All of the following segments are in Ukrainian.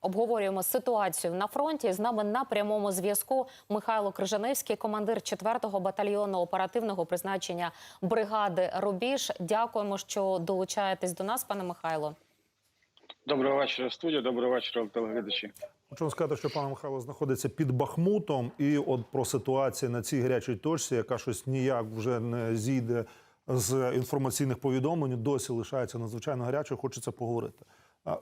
Обговорюємо ситуацію на фронті. З нами на прямому зв'язку Михайло Крижаневський, командир 4-го батальйону оперативного призначення бригади Рубіж. Дякуємо, що долучаєтесь до нас, пане Михайло. Доброго вечора, студія. Доброго вечора, телеглядачі. Хочу вам сказати, що пан Михайло знаходиться під Бахмутом, і от про ситуацію на цій гарячій точці, яка щось ніяк вже не зійде з інформаційних повідомлень, досі лишається надзвичайно гарячою. Хочеться поговорити.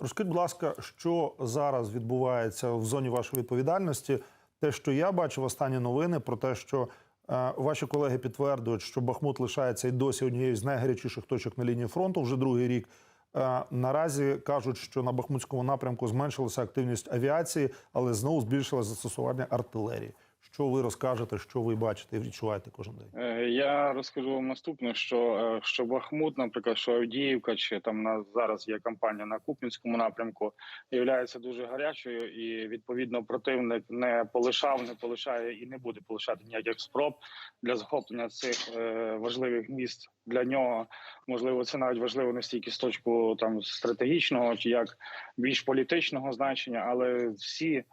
Розкажіть, будь ласка, що зараз відбувається в зоні вашої відповідальності? Те, що я бачив останні новини про те, що е, ваші колеги підтверджують, що Бахмут лишається і досі однією з найгарячіших точок на лінії фронту вже другий рік. Е, Наразі кажуть, що на Бахмутському напрямку зменшилася активність авіації, але знову збільшилось застосування артилерії. Що ви розкажете, що ви бачите і відчуваєте кожен день? Е, Я розкажу вам наступне: що, е, що Бахмут, наприклад, що Авдіївка, чи там на зараз є кампанія на Куп'янському напрямку, є дуже гарячою, і відповідно противник не полишав, не полишає і не буде полишати ніяких спроб для захоплення цих е, важливих міст. Для нього можливо це навіть важливо не стільки з точку там стратегічного чи як більш політичного значення, але всі.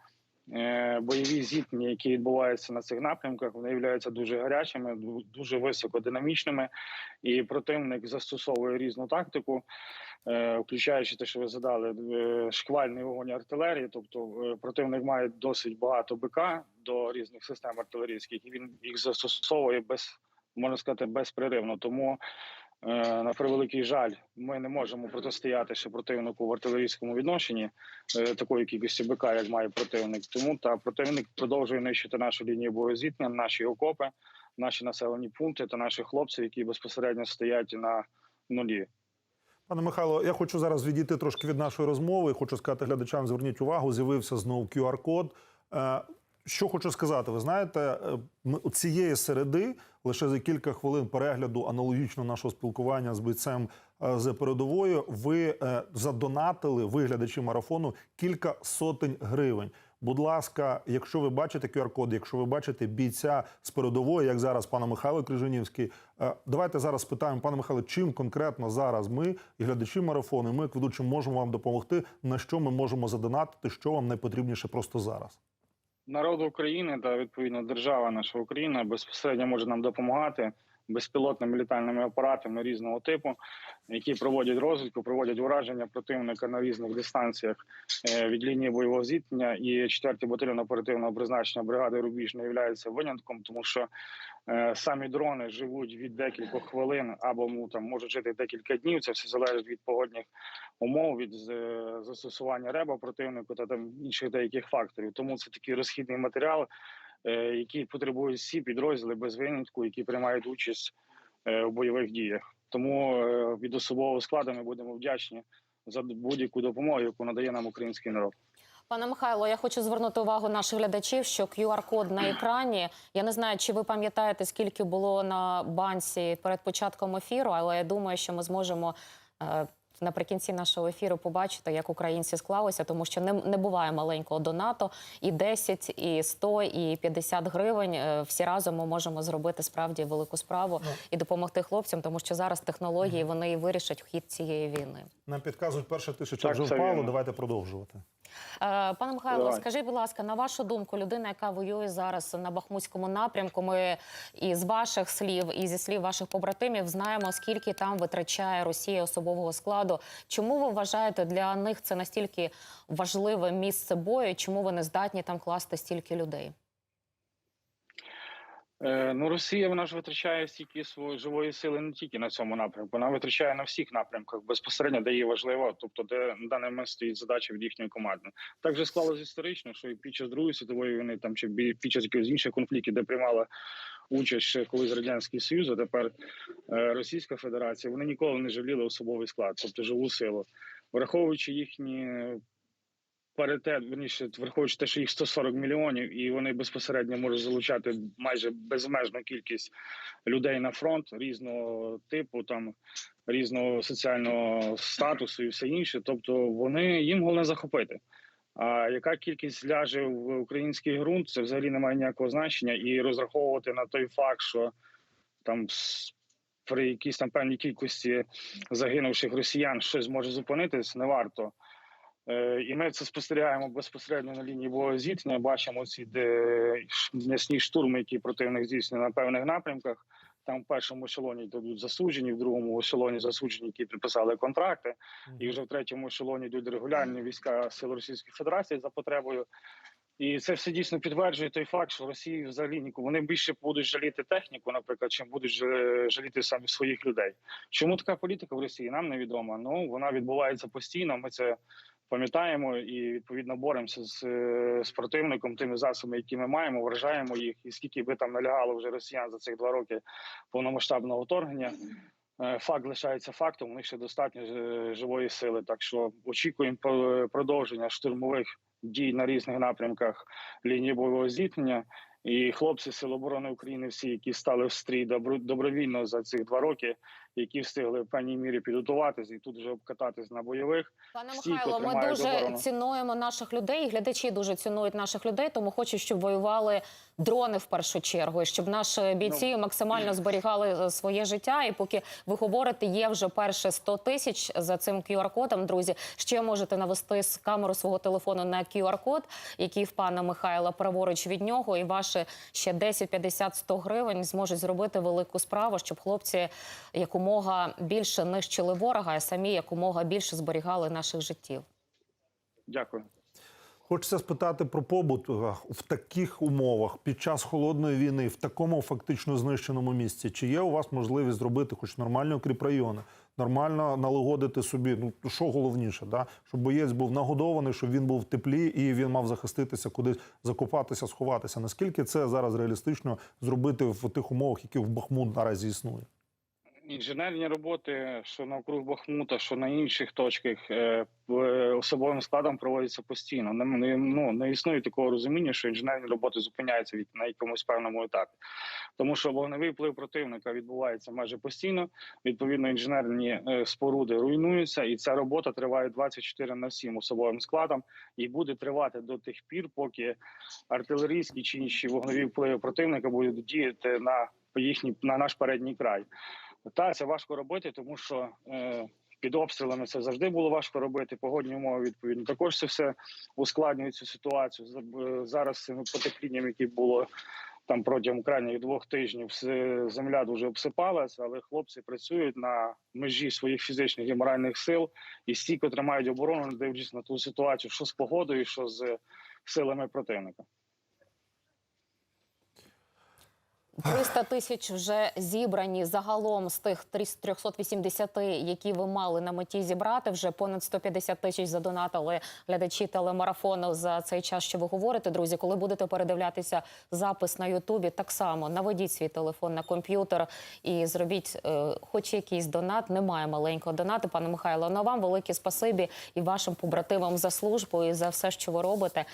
Е, бойові зіткнення, які відбуваються на цих напрямках, вони являються дуже гарячими, ду- дуже високодинамічними, і противник застосовує різну тактику, е, включаючи те, що ви задали, е, шквальний вогонь артилерії. Тобто противник має досить багато БК до різних систем артилерійських, і він їх застосовує без можна сказати безпреривно. Тому На превеликий жаль, ми не можемо протистояти ще противнику в артилерійському відношенні е, такої кількості БК, як має противник. Тому та противник продовжує нищити нашу лінію боєзіткнення, наші окопи, наші населені пункти та наших хлопців, які безпосередньо стоять на нулі. Пане Михайло, я хочу зараз відійти трошки від нашої розмови. Хочу сказати глядачам, зверніть увагу, з'явився знову QR-код. Що хочу сказати, ви знаєте, е, ми цієї середи лише за кілька хвилин перегляду аналогічно нашого спілкування з бійцем е, з передовою. Ви е, задонатили ви, глядачі марафону кілька сотень гривень. Будь ласка, якщо ви бачите QR-код, якщо ви бачите бійця з передової, як зараз пана Михайло Крижанівський, давайте зараз спитаємо, пане Михайло, чим конкретно зараз ми і глядачі марафону, і ми, як ведучі, можемо вам допомогти, на що ми можемо задонатити, що вам найпотрібніше просто зараз. Народ України та відповідно держава наша Україна безпосередньо може нам допомагати безпілотними літальними апаратами різного типу, які проводять розвідку, проводять ураження противника на різних дистанціях е, від лінії бойового зіткнення. І 4-й батальйон оперативного призначення бригади Рубіж не є винятком, тому що е, самі дрони живуть від декількох хвилин або ну, там можуть жити декілька днів. Це все залежить від погодних умов, від е, застосування реба противнику та там інших деяких факторів. Тому це такий розхідний матеріал, е, який потребують всі підрозділи без винятку, які приймають участь е, у бойових діях. Тому е, від особового складу ми будемо вдячні за будь-яку допомогу, яку надає нам український народ. Пане Михайло, я хочу звернути увагу наших глядачів, що QR-код на екрані. Я не знаю, чи ви пам'ятаєте, скільки було на банці перед початком ефіру, але я думаю, що ми зможемо. Наприкінці нашого ефіру побачите, як українці склалися, тому що не, не буває маленького донату. І 10, і 100, і 50 гривень. Е, Всі разом ми можемо зробити справді велику справу і допомогти хлопцям, тому що зараз технології вони і вирішать хід цієї війни. Нам підказують, перша тисяча вже впало. Давайте продовжувати. Е, Пане Михайло, Давай. скажіть, будь ласка, на вашу думку, людина, яка воює зараз на Бахмутському напрямку, ми і з ваших слів, і зі слів ваших побратимів знаємо, скільки там витрачає Росія особового складу. Чому ви вважаєте для них це настільки важливе місце бою? Чому вони здатні там класти стільки людей? Е, Ну, Росія вона ж витрачає стільки своєї живої сили не тільки на цьому напрямку, вона витрачає на всіх напрямках безпосередньо, де їй важливо, тобто де на даний момент стоїть задача від їхньої команди. Так же склалось історично, що і під час другої світової війни, там чи під час якихось інших конфліктів, де приймала участь ще колись радянський союз, а тепер е, Російська Федерація, вони ніколи не жаліли особовий склад, тобто живу силу, враховуючи їхні. Паритет, верніше, враховуючи те, що їх 140 мільйонів, і вони безпосередньо можуть залучати майже безмежну кількість людей на фронт різного типу, там різного соціального статусу і все інше. Тобто вони їм головне захопити. А яка кількість ляже в український ґрунт, це взагалі не має ніякого значення, і розраховувати на той факт, що там при якійсь там певній кількості загинувших росіян щось може зупинитись, не варто. Е, І ми це спостерігаємо безпосередньо на лінії бойового зіткнення. Бачимо ці м'ясні штурми, які противник здійснює на певних напрямках. Там в першому ешелоні йдуть засуджені, в другому ешелоні засуджені, які підписали контракти, і вже в третьому ешелоні йдуть регулярні війська Сил Російської Федерації за потребою. І це все дійсно підтверджує той факт, що Росії взагалі ніку вони більше будуть жаліти техніку, наприклад, чим будуть жаліти самі своїх людей. Чому така політика в Росії? Нам невідомо. Ну вона відбувається постійно. Ми це пам'ятаємо і відповідно боремося з, е, з противником тими засобами, які ми маємо, вражаємо їх. І скільки би там налягало вже росіян за цих два роки повномасштабного вторгнення. е, Факт лишається фактом. У них ще достатньо е, живої сили. Так що очікуємо про- продовження штурмових дій на різних напрямках лінії бойового зіткнення. І хлопці Сил оборони України, всі, які стали в стрій добро- добровільно за цих два роки, які встигли в певній мірі підготуватись і тут вже обкататись на бойових. Пане Михайло, ми дуже оборону. цінуємо наших людей. Глядачі дуже цінують наших людей, тому хочу, щоб воювали дрони в першу чергу, і щоб наші бійці максимально зберігали е, своє життя. І поки ви говорите, є вже перше 100 тисяч за цим QR-кодом. Друзі, ще можете навести з камеру свого телефону на QR-код, який в пана Михайла праворуч від нього, і ваші ще 10, 50, 100 гривень зможуть зробити велику справу, щоб хлопці якомога більше нищили ворога, а самі якомога більше зберігали наших життів. Дякую. Хочеться спитати про побут в таких умовах під час холодної війни, в такому фактично знищеному місці. Чи є у вас можливість зробити хоч нормальні укріпрайони, нормально налагодити собі? Ну що головніше, да? щоб боєць був нагодований, щоб він був в теплі і він мав захиститися, кудись закопатися, сховатися. Наскільки це зараз реалістично зробити в тих умовах, які в Бахмут наразі існує? Інженерні роботи, що навкруг Бахмута, що на інших точках е, особовим складом проводяться постійно. Не, ну, не існує такого розуміння, що інженерні роботи зупиняються від на якомусь певному етапі, тому що вогневий вплив противника відбувається майже постійно. Відповідно, інженерні е, споруди руйнуються, і ця робота триває 24 на 7 особовим складом і буде тривати до тих пір, поки артилерійські чи інші вогневі впливи противника будуть діяти на їхній на наш передній край. Та це важко робити, тому що е, під обстрілами це завжди було важко робити. Погодні умови відповідно. Також це все ускладнює цю ситуацію. Е, Зараз з цими потеплінням, які було там протягом крайніх двох тижнів, земля дуже обсипалася, але хлопці працюють на межі своїх фізичних і моральних сил і стійко тримають оборону, не дивлячись на ту ситуацію, що з погодою, що з силами противника. 300 тисяч вже зібрані загалом з тих 380, які ви мали на меті зібрати. Вже понад 150 тисяч задонатили глядачі телемарафону за цей час, що ви говорите. Друзі, коли будете передивлятися запис на Ютубі, так само наведіть свій телефон на комп'ютер і зробіть е, хоч якийсь донат. Немає маленького донату, пане Михайло. На вам велике спасибі і вашим побратимам за службу і за все, що ви робите.